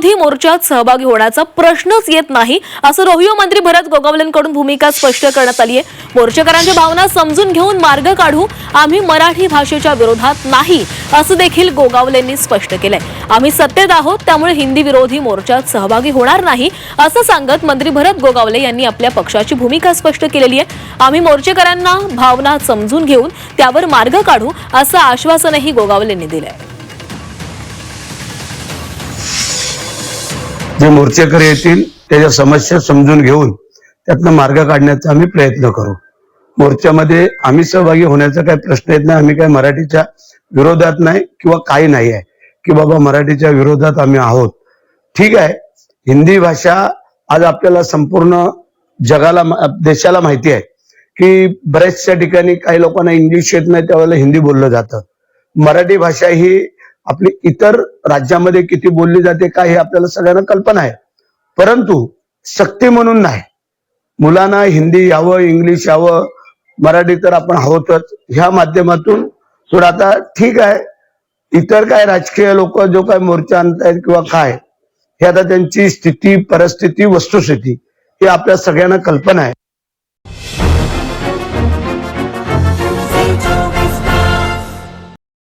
विरोधी मोर्चात सहभागी होण्याचा प्रश्नच येत नाही असं रोहियो मंत्री भरत गोगावलेंकडून भूमिका स्पष्ट करण्यात आली आहे. मोर्चेकरांच्या भावना समजून घेऊन मार्ग काढू आम्ही मराठी भाषेच्या विरोधात नाही असं देखील गोगावलेंनी स्पष्ट केलंय. आम्ही सत्तेत आहोत त्यामुळे हिंदी विरोधी मोर्चात सहभागी होणार नाही असं सांगत मंत्री भरत गोगावले यांनी आपल्या पक्षाची भूमिका स्पष्ट केलेली आहे. आम्ही मोर्चेकरांना भावना समजून घेऊन त्यावर मार्ग काढू असं आश्वासनही गोगावलेंनी दिलंय. जे मोर्चेकरी येतील त्याच्या समस्या समजून घेऊन त्यातनं मार्ग काढण्याचा आम्ही प्रयत्न करू. मोर्चामध्ये आम्ही सहभागी होण्याचा काही प्रश्न येत नाही आम्ही काही मराठीच्या विरोधात नाही किंवा काही नाही आहे की बाबा मराठीच्या विरोधात आम्ही आहोत. ठीक आहे हिंदी भाषा आज आपल्याला संपूर्ण जगाला देशाला माहिती आहे की बऱ्याचशा ठिकाणी काही लोकांना इंग्लिश येत नाही त्यावेळेला हिंदी बोललं जातं. मराठी भाषा ही आपली इतर राज्यामध्ये किती बोलली जाते काय हे आपल्याला सगळ्यांना कल्पना आहे. परंतु सक्ती म्हणून नाही. मुलांना हिंदी यावं इंग्लिश यावं मराठी तर आपण आहोतच. ह्या माध्यमातून थोडं आता ठीक आहे. इतर काय राजकीय लोक जो काय मोर्चा आणतायत किंवा काय हे आता त्यांची स्थिती परिस्थिती वस्तुस्थिती ही आपल्या सगळ्यांना कल्पना आहे.